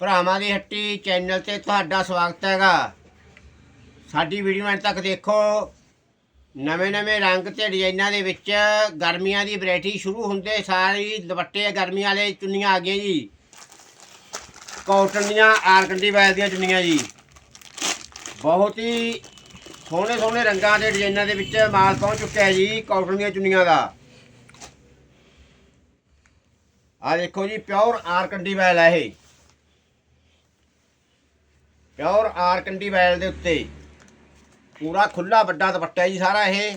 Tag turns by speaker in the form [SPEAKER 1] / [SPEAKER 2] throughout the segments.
[SPEAKER 1] ਭਰਾਵਾਂ ਦੀ ਹੱਟੀ ਚੈਨਲ ਤੇ ਤੁਹਾਡਾ ਸਵਾਗਤ ਹੈਗਾ। ਸਾਡੀ ਵੀਡੀਓ ਅੰਤ ਤੱਕ ਦੇਖੋ। ਨਵੇਂ-ਨਵੇਂ ਰੰਗ ਤੇ ਡਿਜ਼ਾਈਨਾਂ ਦੇ ਵਿੱਚ ਗਰਮੀਆਂ ਦੀ ਵੈਰਾਈਟੀ ਸ਼ੁਰੂ ਹੁੰਦੇ ਸਾਰੀ ਦੁਪੱਟੇ ਗਰਮੀਆਂ ਵਾਲੇ ਚੁੰਨੀਆਂ ਆ ਗਈਆਂ ਜੀ। ਕਾਟਨ ਦੀਆਂ ਆਰਕੰਡੀ ਵੈਲ ਦੀਆਂ ਚੁੰਨੀਆਂ ਜੀ। ਬਹੁਤ ਹੀ ਸੋਹਣੇ ਸੋਹਣੇ ਰੰਗਾਂ ਦੇ ਡਿਜ਼ਾਈਨਾਂ ਦੇ ਵਿੱਚ ਮਾਲ ਪਹੁੰਚ ਚੁੱਕਿਆ ਹੈ ਜੀ ਕਾਟਨ ਦੀਆਂ ਚੁੰਨੀਆਂ ਦਾ। ਆ ਦੇਖੋ ਜੀ ਪਿਓਰ ਆਰਕੰਡੀ ਵੈਲ ਹੈ ਇਹ। ਪਿਓਰ ਆਰ ਕੰਡੀ ਵੈਲ ਦੇ ਉੱਤੇ। ਪੂਰਾ ਖੁੱਲਾ ਵੱਡਾ ਦੁਪੱਟਾ ਜੀ ਸਾਰਾ ਇਹ।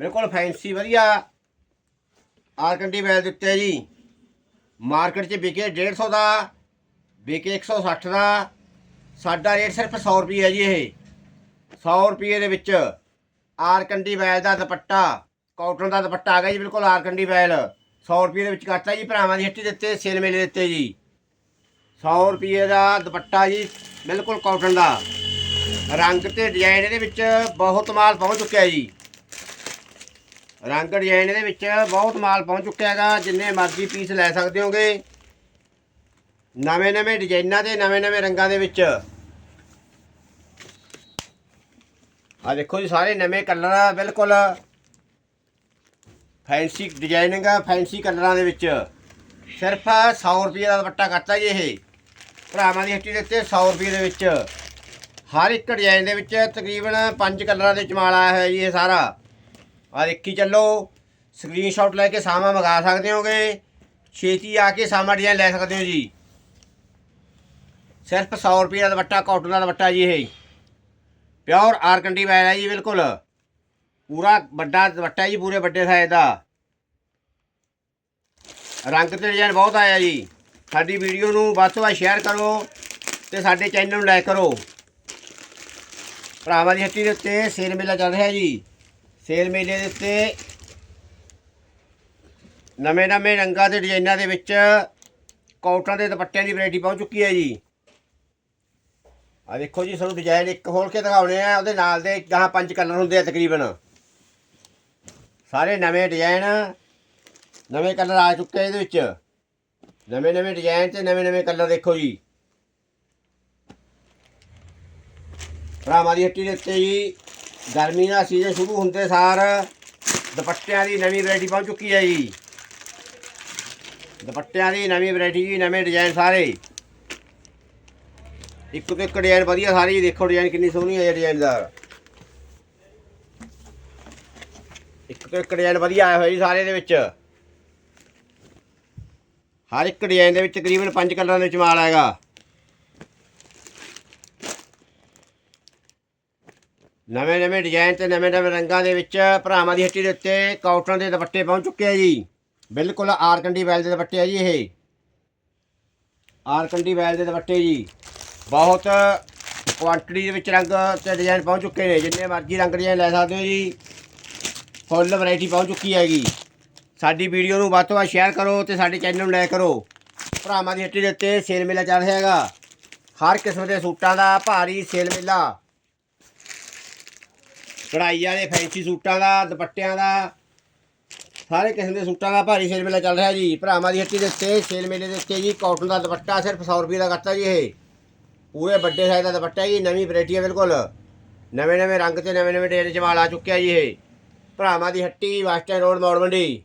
[SPEAKER 1] ਬਿਲਕੁਲ ਫੈਂਸੀ, ਵਧੀਆ ਆਰ ਕੰਡੀ ਵੈਲ ਦੇ ਉੱਤੇ ਜੀ। ਮਾਰਕੀਟ 'ਚ ਵਿਕੇ 150 ਦਾ, ਵਿਕੇ 160 ਦਾ। ਸਾਡਾ ਰੇਟ ਸਿਰਫ 100 ਰੁਪਏ ਹੈ ਜੀ ਇਹ। 100 ਰੁਪਏ ਦੇ ਵਿੱਚ ਆਰ ਕੰਡੀ ਵੈਲ ਦਾ ਦੁਪੱਟਾ, ਕਾਟਨ ਦਾ ਦੁਪੱਟਾ ਆ ਗਿਆ ਜੀ ਬਿਲਕੁਲ ਆਰ ਕੰਡੀ ਵੈਲ। 100 ਰੁਪਏ ਦੇ ਵਿੱਚ ਕਰਤਾ ਜੀ ਭਰਾਵਾਂ ਦੀ ਹੱਟੀ ਦਿੱਤੇ ਸੇਲ ਮੇਲੇ ਦਿੱਤੇ ਜੀ। 100 ਰੁਪਏ ਦਾ ਦੁਪੱਟਾ ਜੀ, ਬਿਲਕੁਲ ਕਾਟਨ ਦਾ। ਰੰਗ ਤੇ ਡਿਜ਼ਾਈਨ ਇਹਦੇ ਵਿੱਚ ਬਹੁਤ ਮਾਲ ਪਹੁੰਚ ਚੁੱਕਿਆ ਜੀ। ਰੰਗ ਡਿਜ਼ਾਈਨ ਇਹਦੇ ਵਿੱਚ ਬਹੁਤ ਮਾਲ ਪਹੁੰਚ ਚੁੱਕਿਆ ਹੈਗਾ, ਜਿੰਨੇ ਮਰਜ਼ੀ ਪੀਸ ਲੈ ਸਕਦੇ ਹੋਗੇ। ਨਵੇਂ ਨਵੇਂ ਡਿਜ਼ਾਈਨਾਂ ਦੇ, ਨਵੇਂ ਨਵੇਂ ਰੰਗਾਂ ਦੇ ਵਿੱਚ। ਆ ਦੇਖੋ ਜੀ, ਸਾਰੇ ਨਵੇਂ ਕਲਰ ਆ, ਬਿਲਕੁਲ। ਫੈਂਸੀ ਡਿਜ਼ਾਈਨਿੰਗ ਆ ਫੈਂਸੀ ਕਲਰਾਂ ਦੇ ਵਿੱਚ। ਸਿਰਫ 100 ਰੁਪਏ ਦਾ ਦੁਪੱਟਾ ਕਰਤਾ ਜੀ ਇਹ। ਭਰਾਵਾਂ ਦੀ ਹੱਟੀ ਦੇ ਉੱਤੇ 100 ਰੁਪਏ ਦੇ ਵਿੱਚ। ਹਰ ਇੱਕ ਡਿਜ਼ਾਈਨ ਦੇ ਵਿੱਚ ਤਕਰੀਬਨ ਪੰਜ ਕਲਰਾਂ ਦੇ ਚਮਾਲ ਆਇਆ ਹੋਇਆ ਜੀ ਇਹ ਸਾਰਾ। ਆ ਦੇਖੀ ਚੱਲੋ ਸਕਰੀਨਸ਼ਾਟ ਲੈ ਕੇ ਸਾਮਾ ਮੰਗਾ ਸਕਦੇ ਹੋਗੇ। ਛੇਤੀ ਆ ਕੇ ਸਾਮਾ ਡਿਜ਼ਾਈਨ ਲੈ ਸਕਦੇ ਹੋ ਜੀ। ਸਿਰਫ 100 ਰੁਪਏ ਦਾ ਦੁਪੱਟਾ ਕਾਟਨ ਦਾ ਦੁਪੱਟਾ ਜੀ ਇਹ। ਪਿਓਰ ਆਰਕੰਡੀ ਵੈਲ ਹੈ ਜੀ, ਬਿਲਕੁਲ। ਪੂਰਾ ਵੱਡਾ ਦੁਪੱਟਾ ਜੀ, ਪੂਰੇ ਵੱਡੇ ਸਾਈਜ਼ ਦਾ। ਰੰਗ ਤੇ ਡਿਜ਼ਾਈਨ ਬਹੁਤ ਆਇਆ ਜੀ। ਸਾਡੀ ਵੀਡੀਓ ਨੂੰ ਵੱਧ ਤੋਂ ਵੱਧ ਸ਼ੇਅਰ ਕਰੋ ਤੇ ਸਾਡੇ ਚੈਨਲ ਨੂੰ ਲਾਈਕ ਕਰੋ। ਭਰਾਵਾਂ ਦੀ ਹੱਟੀ ਦੇ ਉੱਤੇ ਸੇਲ ਮੇਲਾ ਚੱਲ ਰਿਹਾ ਜੀ। ਸੇਲ ਮੇਲੇ ਦੇ ਉੱਤੇ ਨਵੇਂ ਨਵੇਂ ਰੰਗਾਂ ਦੇ ਡਿਜ਼ਾਈਨਾਂ ਦੇ ਵਿੱਚ ਕਾਟਨ ਦੇ ਦੁਪੱਟਿਆਂ ਦੀ ਵੈਰਾਈਟੀ ਪਹੁੰਚ ਚੁੱਕੀ ਹੈ ਜੀ। ਆ ਦੇਖੋ ਜੀ, ਤੁਹਾਨੂੰ ਡਿਜ਼ਾਈਨ ਇੱਕ ਖੋਲ ਕੇ ਦਿਖਾਉਣੇ ਆ, ਉਹਦੇ ਨਾਲ ਦੇ ਗਾਹਾਂ ਪੰਜ ਕਲਰ ਹੁੰਦੇ ਆ ਤਕਰੀਬਨ। ਸਾਰੇ ਨਵੇਂ ਡਿਜ਼ਾਈਨ ਨਵੇਂ ਕਲਰ ਆ ਚੁੱਕੇ ਇਹਦੇ ਵਿੱਚ। ਨਵੇਂ ਨਵੇਂ ਡਿਜ਼ਾਈਨ ਤੇ ਨਵੇਂ ਨਵੇਂ ਕਲਰ ਦੇਖੋ ਜੀ। ਭਰਾਵਾਂ ਦੀ ਹੱਟੀ ਦੇ ਉੱਤੇ ਜੀ, ਗਰਮੀ ਦਾ ਸੀਜ਼ਨ ਸ਼ੁਰੂ ਹੁੰਦੇ ਸਾਰ ਦੁਪੱਟਿਆਂ ਦੀ ਨਵੀਂ ਵੈਰਾਈਟੀ ਪਹੁੰਚ ਚੁੱਕੀ ਹੈ ਜੀ। ਦੁਪੱਟਿਆਂ ਦੀ ਨਵੀਂ ਵੈਰਾਈਟੀ ਜੀ, ਨਵੇਂ ਡਿਜ਼ਾਈਨ ਸਾਰੇ। ਇੱਕ ਤੋਂ ਇੱਕ ਡਿਜ਼ਾਈਨ ਵਧੀਆ ਸਾਰੇ ਜੀ, ਦੇਖੋ ਡਿਜ਼ਾਈਨ ਕਿੰਨੀ ਸੋਹਣੀ ਹੈ ਡਿਜ਼ਾਈਨਦਾਰ ਇੱਕ ਤੋਂ ਇੱਕ ਡਿਜ਼ਾਈਨ ਵਧੀਆ ਆਇਆ ਹੋਇਆ ਜੀ ਸਾਰੇ ਦੇ ਵਿੱਚ। ਹਰ ਇੱਕ ਡਿਜ਼ਾਈਨ ਦੇ ਵਿੱਚ ਤਕਰੀਬਨ ਪੰਜ ਕਲਰਾਂ ਦੇ ਵਿੱਚ ਮਾਲ ਹੈਗਾ। ਨਵੇਂ ਨਵੇਂ ਡਿਜ਼ਾਈਨ ਤੇ ਨਵੇਂ ਨਵੇਂ ਰੰਗਾਂ ਦੇ ਵਿੱਚ ਭਰਾਵਾਂ ਦੀ ਹੱਟੀ ਦੇ ਉੱਤੇ ਕਾਟਨ ਦੇ ਦੁਪੱਟੇ ਪਹੁੰਚ ਚੁੱਕੇ ਆ ਜੀ। ਬਿਲਕੁਲ ਆਰਕੰਡੀ ਵੈਲ ਦੇ ਦੁਪੱਟੇ ਆ ਜੀ ਇਹ। ਆਰਕੰਡੀ ਵੈਲ ਦੇ ਦੁਪੱਟੇ ਜੀ। ਬਹੁਤ ਕੁਆਂਟੀਟੀ ਦੇ ਵਿੱਚ ਰੰਗ ਤੇ ਡਿਜ਼ਾਈਨ ਪਹੁੰਚ ਚੁੱਕੇ ਨੇ। ਜਿੰਨੇ ਮਰਜ਼ੀ ਰੰਗ ਡਿਜ਼ਾਈਨ ਲੈ ਸਕਦੇ ਹੋ ਜੀ। ਫੁੱਲ ਵੈਰਾਈਟੀ ਪਹੁੰਚ ਚੁੱਕੀ ਹੈਗੀ। ਸਾਡੀ ਵੀਡੀਓ ਨੂੰ ਵੱਧ ਤੋਂ ਵੱਧ ਸ਼ੇਅਰ ਕਰੋ ਤੇ ਸਾਡੇ ਚੈਨਲ ਨੂੰ ਲਾਈਕ ਕਰੋ। ਭਰਾਵਾਂ ਦੀ ਹੱਟੀ ਦੇ ਉੱਤੇ ਸੇਲ ਮੇਲਾ ਚੱਲ ਰਿਹਾ ਹੈਗਾ। ਹਰ ਕਿਸਮ ਦੇ ਸੂਟਾਂ ਦਾ, ਭਾਰੀ ਸੇਲ ਮੇਲਾ। ਕਢਾਈ ਵਾਲੇ ਫੈਂਸੀ ਸੂਟਾਂ ਦਾ, ਦੁਪੱਟਿਆਂ ਦਾ, ਸਾਰੇ ਕਿਸਮ ਦੇ ਸੂਟਾਂ ਦਾ ਭਾਰੀ ਸੇਲ ਮੇਲਾ ਚੱਲ ਰਿਹਾ ਜੀ। ਭਰਾਵਾਂ ਦੀ ਹੱਟੀ ਦੇ ਉੱਤੇ ਸੇਲ ਮੇਲੇ ਦੇ ਉੱਤੇ ਜੀ ਕਾਟਨ ਦਾ ਦੁਪੱਟਾ ਸਿਰਫ 100 ਰੁਪਏ ਦਾ ਕਰਤਾ ਜੀ ਇਹ। ਪੂਰੇ ਵੱਡੇ ਸਾਈਜ਼ ਦਾ ਦੁਪੱਟਾ ਜੀ, ਨਵੀਂ ਵੈਰਾਈਟੀ ਹੈ ਬਿਲਕੁਲ। ਨਵੇਂ ਨਵੇਂ ਰੰਗ ਤੇ ਨਵੇਂ ਨਵੇਂ ਡੇਰੇ ਚ ਮਾਲ ਆ ਚੁੱਕਿਆ ਜੀ ਇਹ। ਭਰਾਵਾਂ ਦੀ ਹੱਟੀ ਵਾਸਟਰਨ ਰੋਡ ਮੌੜ ਮੰਡੀ